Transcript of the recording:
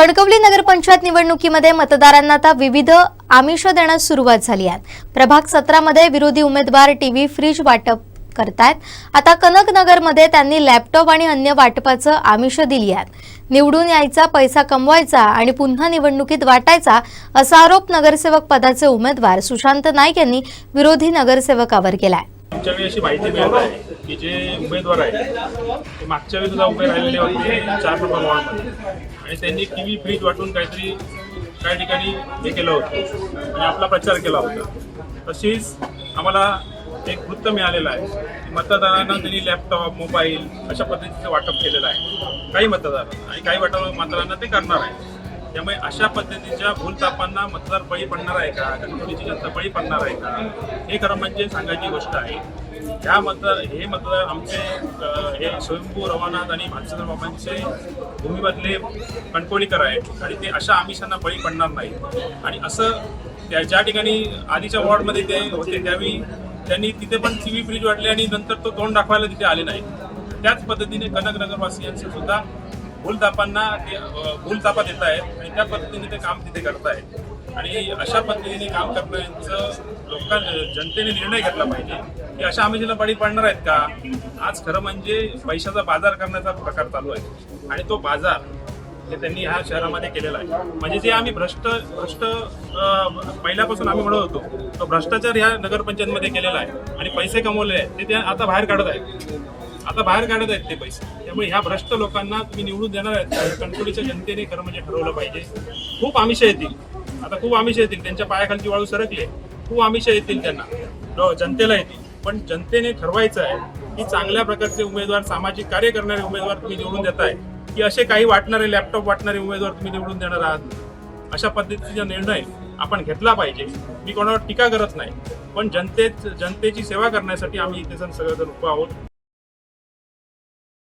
कणकवली नगरपंचायत निवडणुकीमध्ये मतदारांना आता विविध आमिष देण्यास सुरुवात झाली आहे. प्रभाग सतरामध्ये विरोधी उमेदवार टीव्ही फ्रीज वाटप करतायत. आता कनकनगरमध्ये त्यांनी लॅपटॉप आणि अन्य वाटपाचं आमिष दिली आहेत निवडून यायचा पैसा कमवायचा आणि पुन्हा निवडणुकीत वाटायचा असा आरोप नगरसेवक पदाचे उमेदवार सुशांत नाईक यांनी विरोधी नगरसेवकावर केलाय. की जे उमेदवार आहेत ते मागच्या वेळी उभे राहिलेले होते चार नंबर वॉर्डमध्ये. आणि त्यांनी टी व्ही फ्रीज वाटून काहीतरी काही ठिकाणी हे केलं होतं. आणि आपला प्रचार केला होता. तशीच आम्हाला एक वृत्त मिळालेलं आहे की मतदारांना त्यांनी लॅपटॉप मोबाईल अशा पद्धतीचं वाटप केलेलं आहे. काही मतदार आणि काही वाटप मतदारांना ते करणार आहे त्यामुळे अशा पद्धतीच्या भूलतापांना मतदार बळी पडणार आहे का? कणकवलीची जनता बळी पडणार आहे का? हे खरं म्हणजे सांगायची गोष्ट आहे. ह्या मतदार हे मतदार आमचे हे स्वयंभू रवानाथ आणि भालचंद्र बाबांचे भूमीमधले कणकोणीकर आहेत. आणि ते अशा आमिषांना बळी पडणार नाही आणि असं त्या ज्या ठिकाणी आधीच्या वॉर्डमध्ये ते होते त्यावेळी त्यांनी तिथे पण टी व्ही फ्रीज वाटले आणि नंतर तो तोंड दाखवायला तिथे आले नाही त्याच पद्धतीने कनकनगरवासियांचं सुद्धा भूलतापांना ते भूलतापा देत आहेत आणि त्या पद्धतीने ते काम तिथे करतायत. आणि अशा पद्धतीने काम करण्याचं लोकांना जनतेने निर्णय घेतला पाहिजे. की अशा आमिषाला बळी पडणार आहेत का? आज खरं म्हणजे पैशाचा बाजार करण्याचा प्रकार चालू आहे. आणि तो बाजार हे त्यांनी ह्या शहरामध्ये केलेला आहे. म्हणजे जे आम्ही भ्रष्ट भ्रष्ट पहिल्यापासून आम्ही म्हणत होतो तो भ्रष्टाचार ह्या नगरपंचायतमध्ये केलेला आहे. आणि पैसे कमवले आहेत ते ते आता बाहेर काढत आहेत. आता बाहेर काढत आहेत ते पैसे. त्यामुळे ह्या भ्रष्ट लोकांना तुम्ही निवडून देणार आहेत कणकवलीच्या जनतेने खरं म्हणजे ठरवलं पाहिजे. खूप आमिष येतील. आता खूप आमिष येतील त्यांच्या पायाखालची वाळू सरकले खूप आमिष येतील त्यांना. जनतेला येतील. पण जनतेने ठरवायचं आहे की चांगल्या प्रकारचे उमेदवार सामाजिक कार्य करणारे उमेदवार तुम्ही निवडून देताय. की असे काही वाटणारे लॅपटॉप वाटणारे उमेदवार तुम्ही निवडून देणार आहात? अशा पद्धतीचा निर्णय आपण घेतला पाहिजे. मी कोणावर टीका करत नाही. पण जनतेत जनतेची सेवा करण्यासाठी आम्ही इथे सण सगळेजण उभं आहोत.